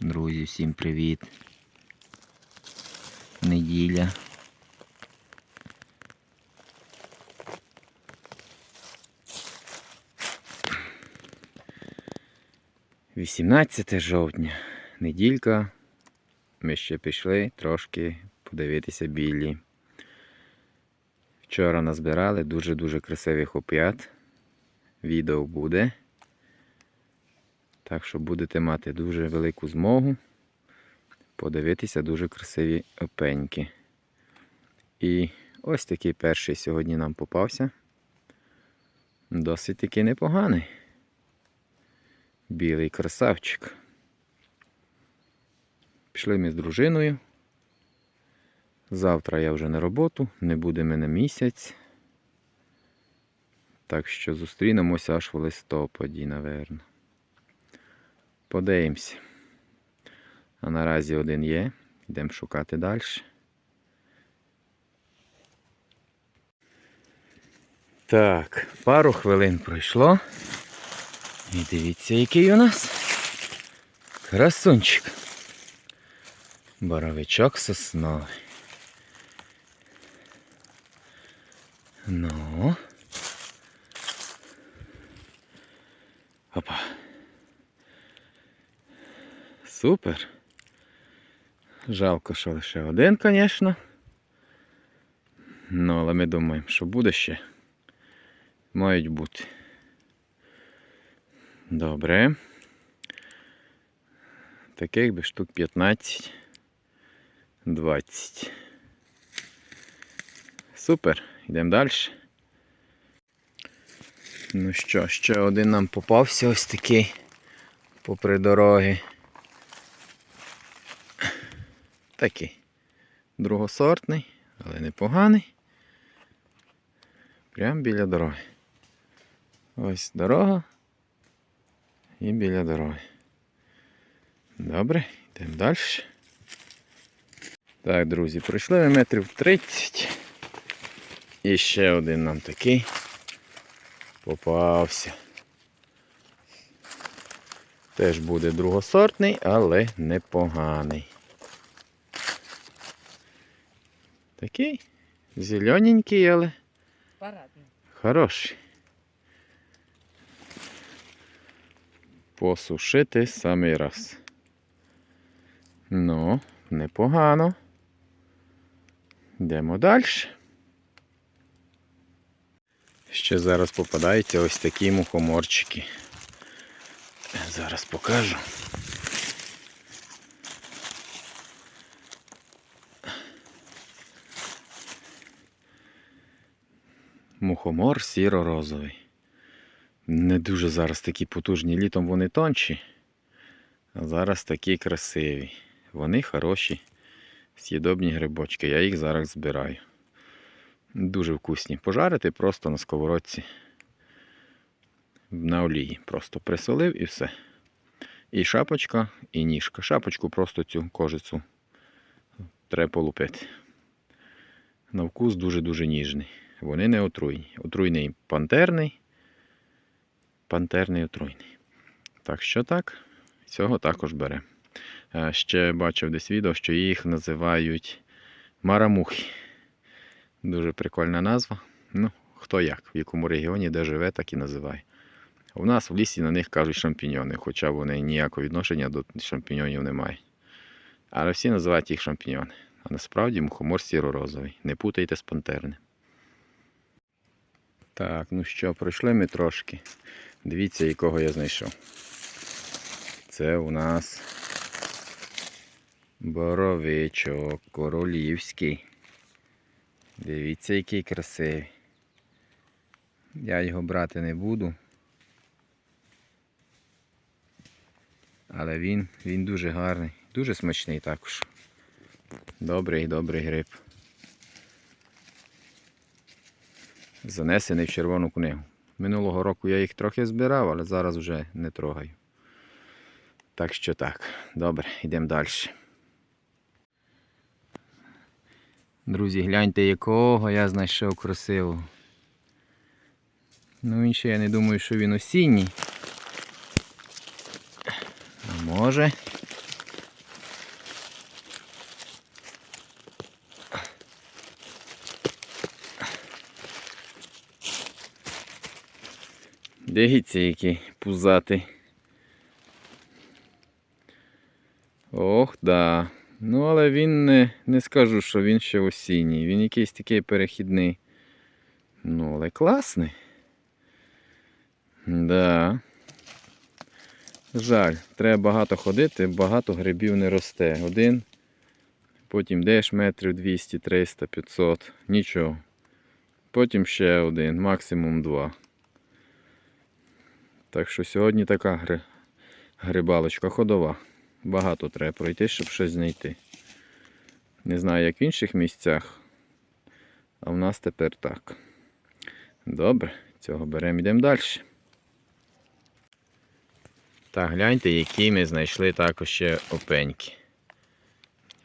Друзі, всім привіт. Неділя. Вісімнадцяте жовтня. Неділька. Ми ще пішли трошки подивитися білі. Вчора назбирали дуже-дуже красивих оп'ят. Відео буде. Так що будете мати дуже велику змогу подивитися дуже красиві опеньки. І ось такий перший сьогодні нам попався. Досить таки непоганий. Білий красавчик. Пішли ми з дружиною. Завтра я вже на роботу, не буде мене місяць. Так що зустрінемося аж в листопаді, напевно. Подивимося. А наразі один є. Йдемо шукати далі. Так, пару хвилин пройшло. І дивіться, який у нас красунчик. Боровичок сосновий. Ну. Опа. Супер. Жалко, що лише один, звісно. Ну, але ми думаємо, що буде ще. Мають бути. Добре. Таких би штук 15. 20. Супер. Йдемо далі. Ну що, ще один нам попався ось такий попри дороги. Такий. Другосортний, але непоганий. Прямо біля дороги. Ось дорога і біля дороги. Добре, йдемо далі. Так, друзі, пройшли ми метрів 30. І ще один нам такий попався. Теж буде другосортний, але непоганий. Такий зелененький, але Парадний. хороший. Посушити самий раз. Ну, непогано. Йдемо далі. Ще зараз попадаються ось такі мухоморчики. Зараз покажу. Мухомор сіро-розовий. Не дуже зараз такі потужні. Літом вони тонші, а зараз такі красиві. Вони хороші, з'їдобні грибочки. Я їх зараз збираю. Дуже вкусні. Пожарити просто на сковородці. На олії. Просто присолив і все. І шапочка, і ніжка. Шапочку просто цю кожицю треба полупити. На вкус дуже-дуже ніжний. Вони не отруйні. Отруйний пантерний. Пантерний отруйний. Так що так, цього також бере. Е, Ще бачив десь відео, що їх називають марамухи. Дуже прикольна назва. Ну, хто як, в якому регіоні, де живе, так і називає. У нас в лісі на них кажуть шампіньони, хоча вони ніякого відношення до шампіньонів не мають. Але всі називають їх шампіньони. А насправді мухомор сіро-розовий. Не путайте з пантерним. Так, ну що, пройшли ми трошки. Дивіться, якого я знайшов. Це у нас боровичок королівський. Дивіться, який красивий. Я його брати не буду. Але він, він дуже гарний, дуже смачний також. Добрий, добрий гриб. Занесений в червону книгу. Минулого року я їх трохи збирав, але зараз вже не трогаю. Так що так. Добре, йдемо далі. Друзі, гляньте, якого я знайшов красивого. Ну він ще я не думаю, що він осінній. А може. Дивіться, який пузатий. Ох, да. Ну, але він не, не скажу, що він ще осінній. Він якийсь такий перехідний. Ну, але класний. Да. Жаль, треба багато ходити, багато грибів не росте. Один, потім йдеш метрів 200, 300, 500, нічого. Потім ще один, максимум два. Так що сьогодні така гри... грибалочка ходова. Багато треба пройти, щоб щось знайти. Не знаю, як в інших місцях, а в нас тепер так. Добре, цього беремо йдемо далі. Так, гляньте, які ми знайшли також ще опеньки.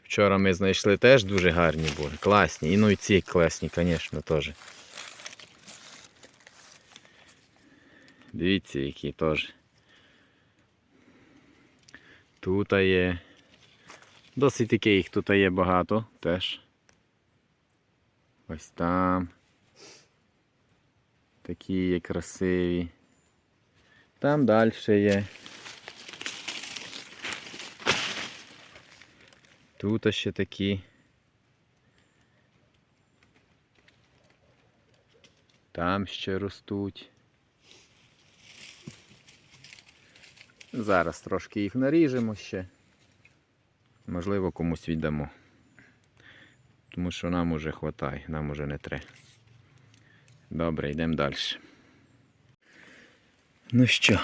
Вчора ми знайшли теж дуже гарні були, класні. І ну і ці класні, звісно, теж. Дивіться, які теж. Тут є. Досить таки їх тут є багато теж. Ось там. Такі є красиві. Там далі є. Тут ще такі. Там ще ростуть. Зараз трошки їх наріжемо ще. Можливо, комусь віддамо. Тому що нам уже хватає, нам уже не треба. Добре, йдемо далі. Ну що,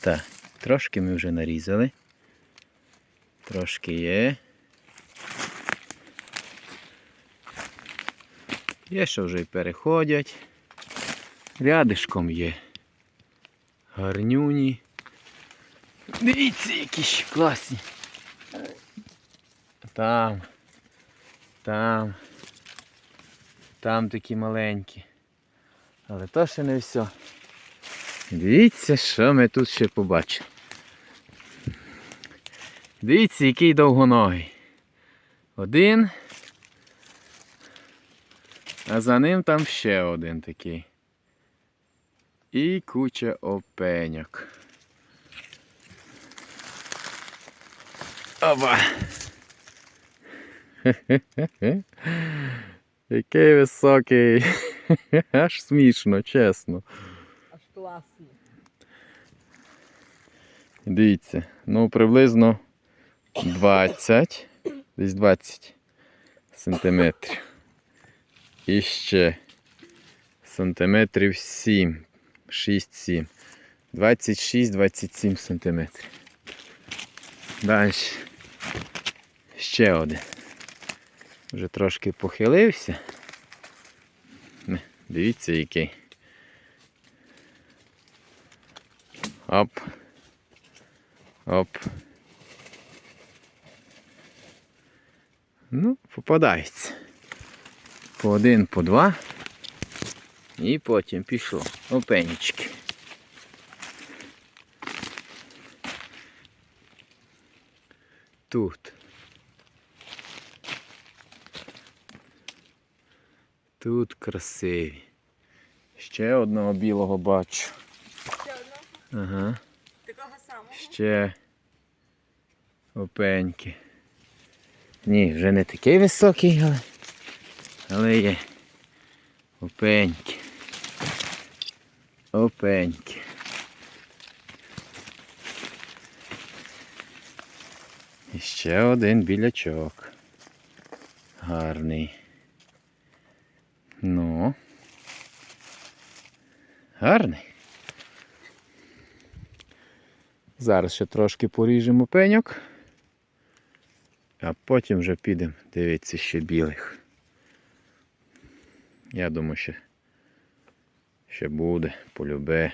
так, трошки ми вже нарізали. Трошки є. Є, що вже й переходять. Рядишком є. Гарнюні. Дивіться, які ще класні. Там. Там. Там такі маленькі. Але то ще не все. Дивіться, що ми тут ще побачили. Дивіться, який довгоногий. Один. А за ним там ще один такий. І куча опеньок. Оба. Який високий. Аж смішно, чесно. Аж класно. Дивіться, ну приблизно 20, десь 20 сантиметрів. І ще сантиметрів 7, 6-7. 26-27 сантиметрів. Далі ще один. Вже трошки похилився. Дивіться який. Оп. Оп. Ну, попадається. По один, по два. І потім пішло. Опенічки. Тут. Тут красиві. Ще одного білого бачу. Ще одного Ага. такого самого. Ще опеньки. Ні, вже не такий високий, але, але є. Опеньки. Опеньки. І ще один білячок. Гарний. Ну. Гарний. Зараз ще трошки поріжемо пеньок, а потім вже підемо дивитися ще білих. Я думаю, ще, ще буде, полюбе.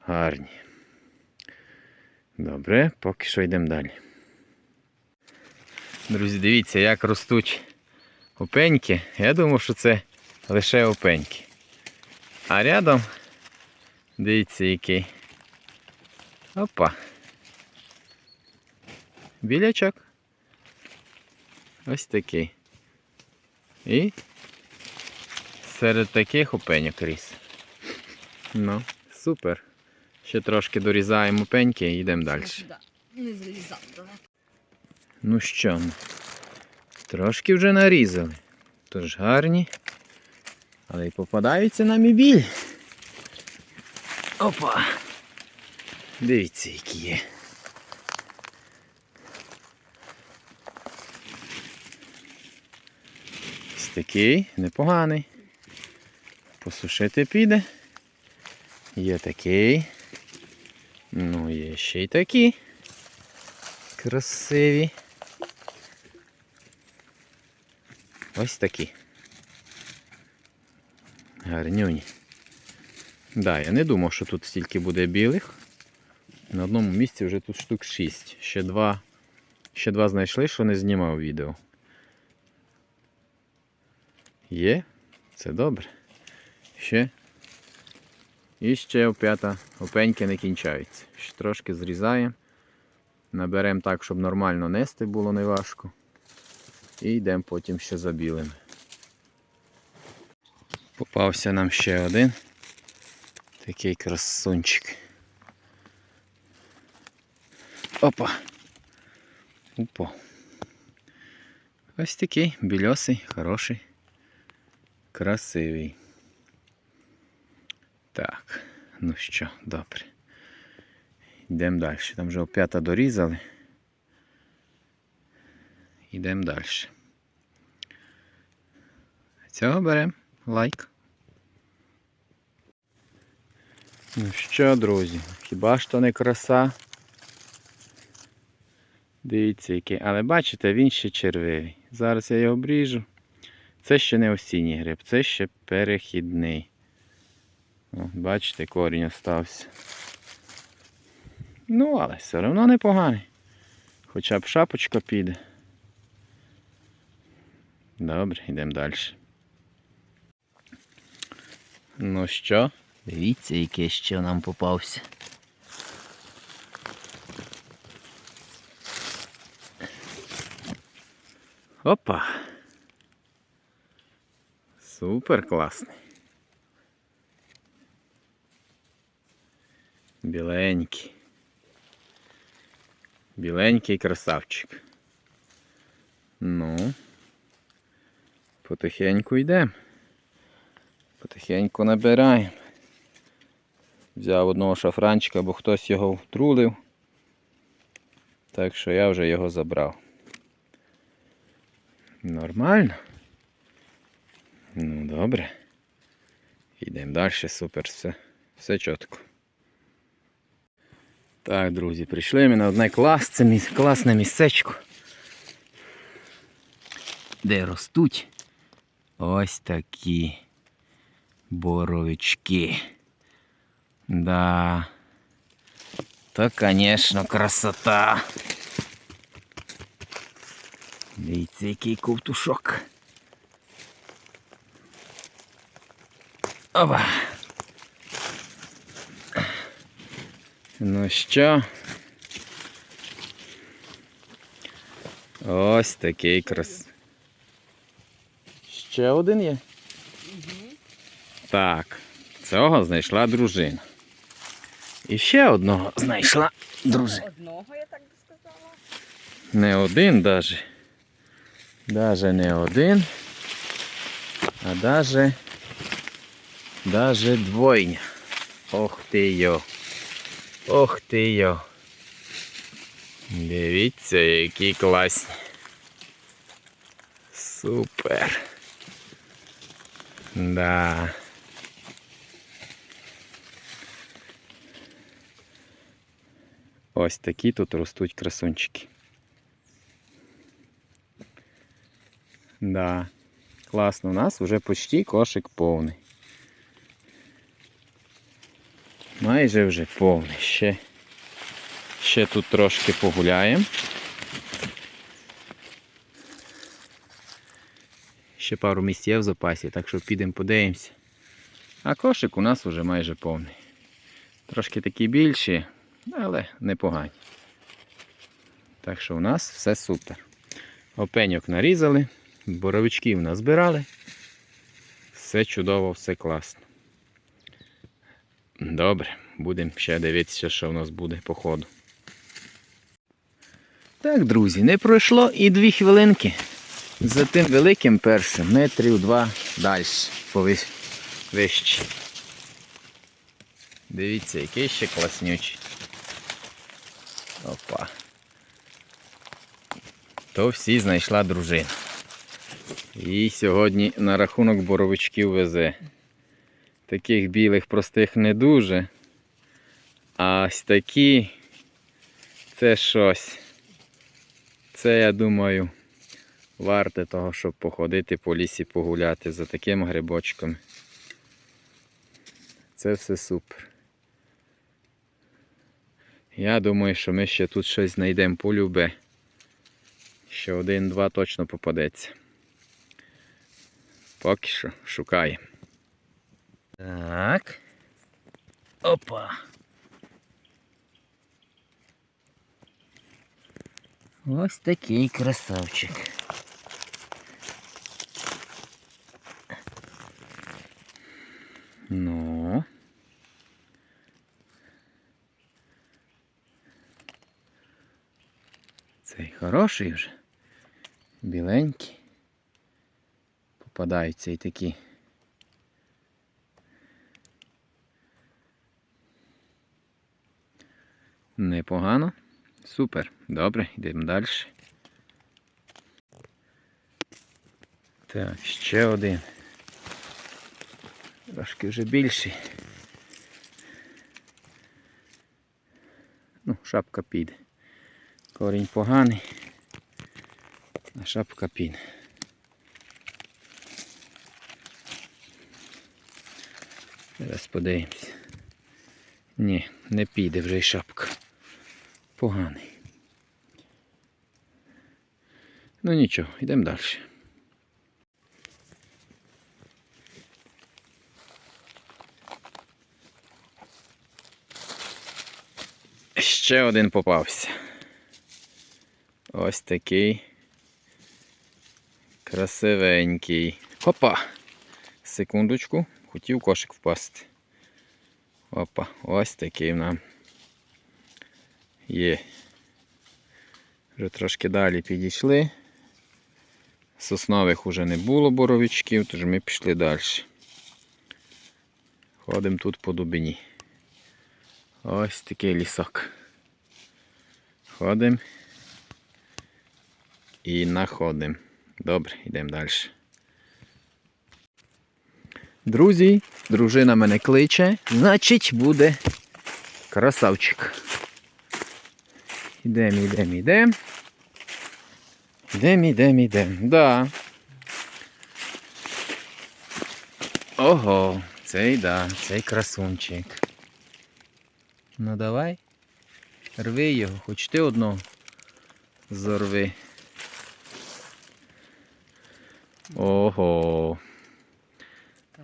Гарні. Добре, поки що йдемо далі. Друзі, дивіться, як ростуть опеньки. Я думав, що це лише опеньки. А рядом, дивіться, який. Опа. Білячок. Ось такий. І серед таких опеньок ріс. Ну, Супер. Ще трошки дорізаємо пеньки і йдемо далі. Не залізав далеко. Ну що, трошки вже нарізали. Тож гарні. Але й попадаються нам і біль. Опа! Дивіться, які є. Ось такий непоганий. Посушити піде. Є такий. Ну, є ще й такі. Красиві. Ось такі. Гарнюні. Да, я не думав, що тут стільки буде білих. На одному місці вже тут штук 6. Ще два, ще два знайшли, що не знімав відео. Є? Це добре. Ще. І ще опята, опеньки не кінчаються. Ще трошки зрізаємо. Наберемо так, щоб нормально нести було неважко. І йдемо потім ще за білими. Попався нам ще один такий красунчик. Опа. Упо. Ось такий більосий, хороший, красивий. Так, ну що, добре. Йдемо далі. Там вже опята дорізали. Йдемо далі. Цього беремо лайк. Ну що, друзі, хіба ж то не краса? Дивіться який. Але бачите, він ще червивий. Зараз я його обріжу. Це ще не осінній гриб, це ще перехідний. О, бачите, корінь остався. Ну, але все одно непоганий. Хоча б шапочка піде. Добре, йдемо далі. Ну що, дивіться, який ще нам попався. Опа. Супер класний. Біленький. Біленький красавчик. Ну, потихеньку йдемо. Потихеньку набираємо. Взяв одного шафранчика, бо хтось його втрулив. Так що я вже його забрав. Нормально. Ну добре. Йдемо далі, супер, все, все чітко. Так, друзі, прийшли ми на одне міс- класне місцечко. Де ростуть ось такі боровички. Да. То, конечно, красота. Дивіться, який ковтушок. Опа. Ну що? Ось такий крас. Ще один є? Так, цього знайшла дружина. І ще одного знайшла дружина. Одного, я так би сказала. Не один даже. Даже не один. А даже. Даже двойня. Ох ти йо. Ох ти йо. Дивіться, які класні. Супер. Да. Ось такі тут ростуть красунчики. Да. Класно, у нас вже почти кошик повний. Майже вже повний. Ще, ще тут трошки погуляємо. Ще пару місць є в запасі, так що підемо подивимося. А кошик у нас вже майже повний. Трошки такі більші, але непогані. Так що у нас все супер. Опеньок нарізали, боровичків назбирали. Все чудово, все класно. Добре, будемо ще дивитися, що в нас буде по ходу. Так, друзі, не пройшло і дві хвилинки. За тим великим першим метрів два далі вище. Дивіться, який ще класнючий. Опа. То всі знайшла дружина. І сьогодні на рахунок боровичків везе. Таких білих простих не дуже. А ось такі це щось. Це, я думаю, варте того, щоб походити по лісі погуляти за такими грибочками. Це все супер. Я думаю, що ми ще тут щось знайдемо полюбе. Ще один-два точно попадеться. Поки що шукаємо. Так. Опа. Ось такий красавчик. Ну. Цей хороший вже. Біленький. Попадаються і такі. Непогано. Супер. Добре, йдемо далі. Так, ще один. Трошки вже більший. Ну, шапка піде. Корінь поганий, а шапка піде. Зараз подивимось. Ні, не піде вже й шапка. Поганий. Ну нічого, йдемо далі. Ще один попався. Ось такий красивенький. Опа! Секундочку, хотів кошик впасти. Опа, ось такий нам є. Вже трошки далі підійшли. Соснових уже не було боровичків, тож ми пішли далі. Ходимо тут по дубині. Ось такий лісок. Ходимо і находимо. Добре, йдемо далі. Друзі, дружина мене кличе, значить буде красавчик. Йдемо, йдемо, йдемо. Йдемо, йдемо, йдемо. Да. Ого, цей да, цей красунчик. Ну давай. Рви його, хоч ти одного зорви. Ого.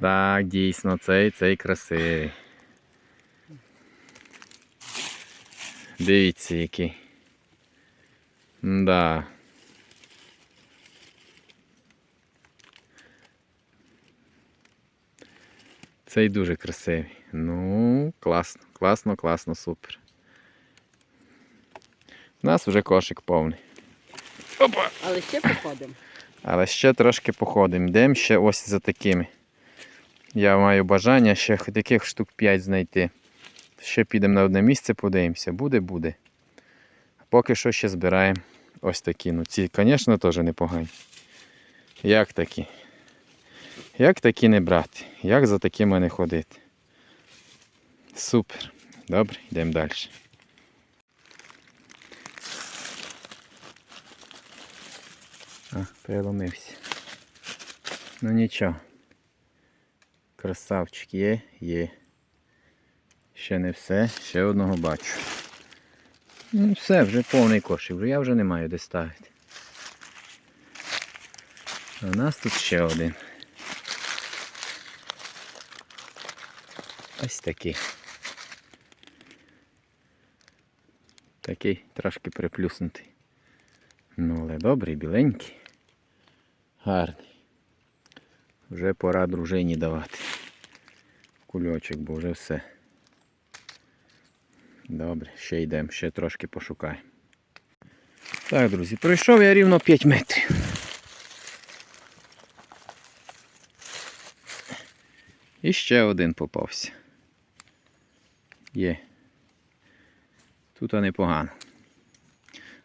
Так, дійсно, цей цей красивий. Дивіться який. Да. Цей дуже красивий. Ну, класно, класно, класно, супер. У нас вже кошик повний. Опа! Але ще походимо. Але ще трошки походимо. Йдемо ще ось за такими. Я маю бажання ще хоч таких штук 5 знайти. Ще підемо на одне місце, подивимося. Буде, буде. А поки що ще збираємо ось такі. Ну ці, звісно, теж непогані. Як такі? Як такі не брати? Як за такими не ходити? Супер. Добре, йдемо далі. А, переломився. Ну нічого. Красавчик є, є. Ще не все, ще одного бачу. Ну все, вже повний кошик, я вже не маю де ставити. А у нас тут ще один. Ось такий. Такий трошки приплюснутий. Ну, але добрий, біленький. Гарний. Вже пора дружині давати. Кульочок, бо вже все. Добре, ще йдемо, ще трошки пошукаємо. Так, друзі, пройшов я рівно 5 метрів. І ще один попався. Є. Тут непогано.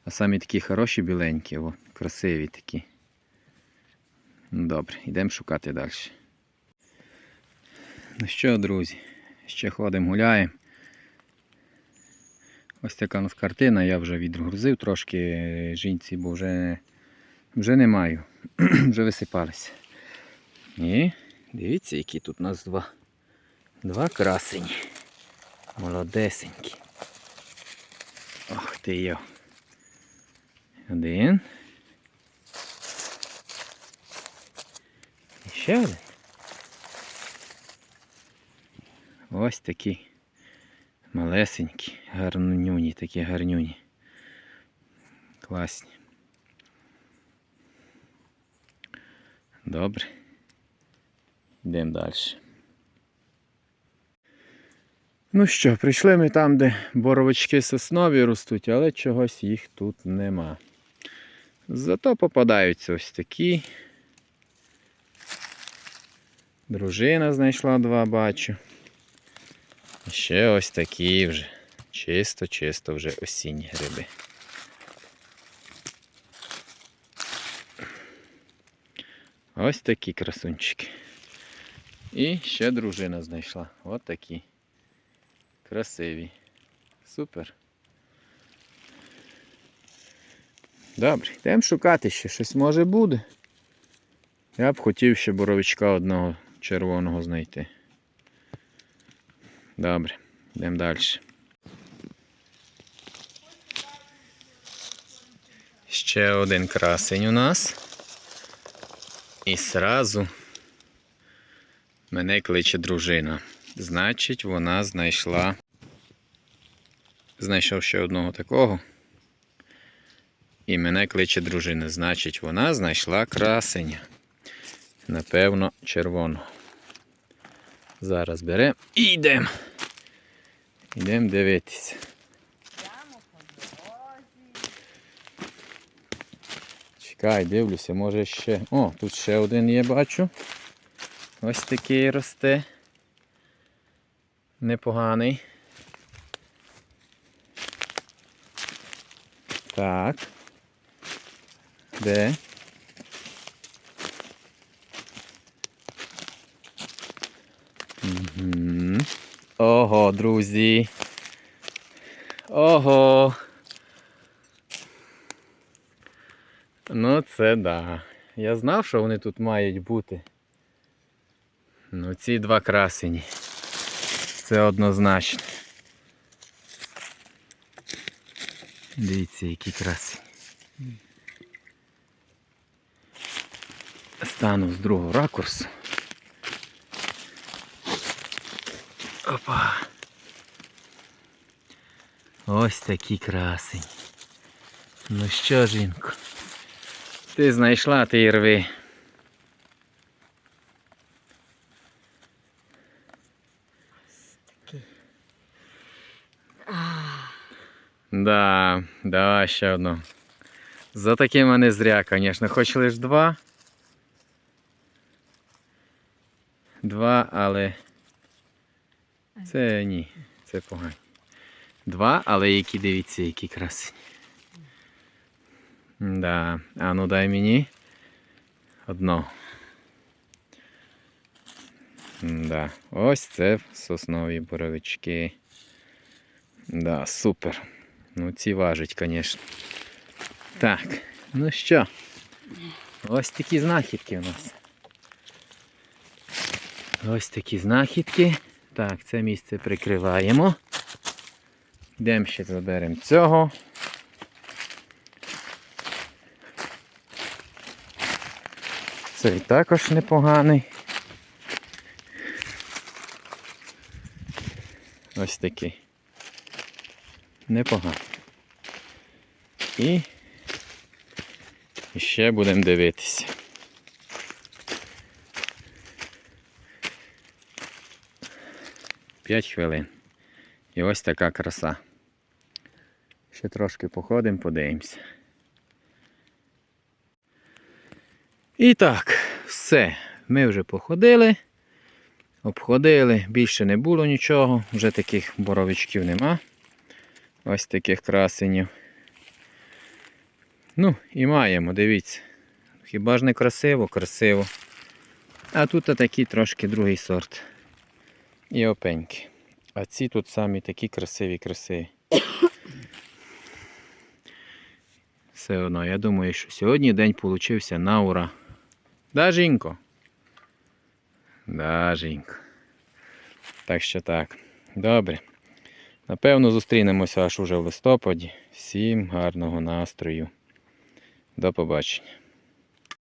А самі такі хороші біленькі, о, красиві такі. Добре, йдемо шукати далі. Ну що, друзі, ще ходимо, гуляємо. Ось така у нас картина, я вже відгрузив трошки жінці, бо вже, вже не маю. вже висипалися. І дивіться, які тут у нас два. Два красені. Молодесенькі. Ох ти йо. Один. Ще один. Ось такі малесенькі, гарнюні, такі гарнюні. Класні. Добре. Йдемо далі. Ну що, прийшли ми там, де боровички соснові ростуть, але чогось їх тут нема. Зато попадаються ось такі. Дружина знайшла два, бачу. І ще ось такі вже. Чисто-чисто вже осінні гриби. Ось такі красунчики. І ще дружина знайшла. Ось такі. Красиві. Супер. Добре, йдемо шукати ще щось може буде. Я б хотів ще боровичка одного червоного знайти. Добре, йдемо далі. Ще один красень у нас. І сразу мене кличе дружина. Значить, вона знайшла. Знайшов ще одного такого. І мене кличе дружина. Значить, вона знайшла красення. Напевно, червоного. Зараз беремо і йдемо. Йдемо дивитися. Чекай, дивлюся, може ще. О, тут ще один є, бачу. Ось такий росте. Непоганий. Так. Де? Ого, друзі. Ого. Ну, це да. Я знав, що вони тут мають бути. Ну, ці два красені. Це однозначно. Дивіться, які красені. Стану з другого ракурсу. Опа. Ось такі красені. Ну що, жінко? Ти знайшла, ти рви. Да, давай ще одну. За таке мене зря, звісно. Хоч лиш два. Два, але. Це ні, це погано. Два, але які дивіться, які красені. Да. А ну дай мені. Одно. Да. Ось це соснові боровички. Да, супер. Ну, ці важать, звісно. Так, ну що? Ось такі знахідки у нас. Ось такі знахідки. Так, це місце прикриваємо. Йдемо ще заберемо цього. Цей також непоганий. Ось такий. Непогано. І і ще будемо дивитися. П'ять хвилин. І ось така краса. Ще трошки походимо, подивимося. І так, все. Ми вже походили. Обходили, більше не було нічого, вже таких боровичків нема. Ось таких красенів. Ну, і маємо, дивіться. Хіба ж не красиво? Красиво. А тут такий трошки другий сорт. І опеньки. А ці тут самі такі красиві, красиві. Все одно, я думаю, що сьогодні день получився на ура. Да, Жінко? Да, Жінко. Так що так. Добре. Напевно, зустрінемося аж уже в листопаді. Всім гарного настрою. До побачення.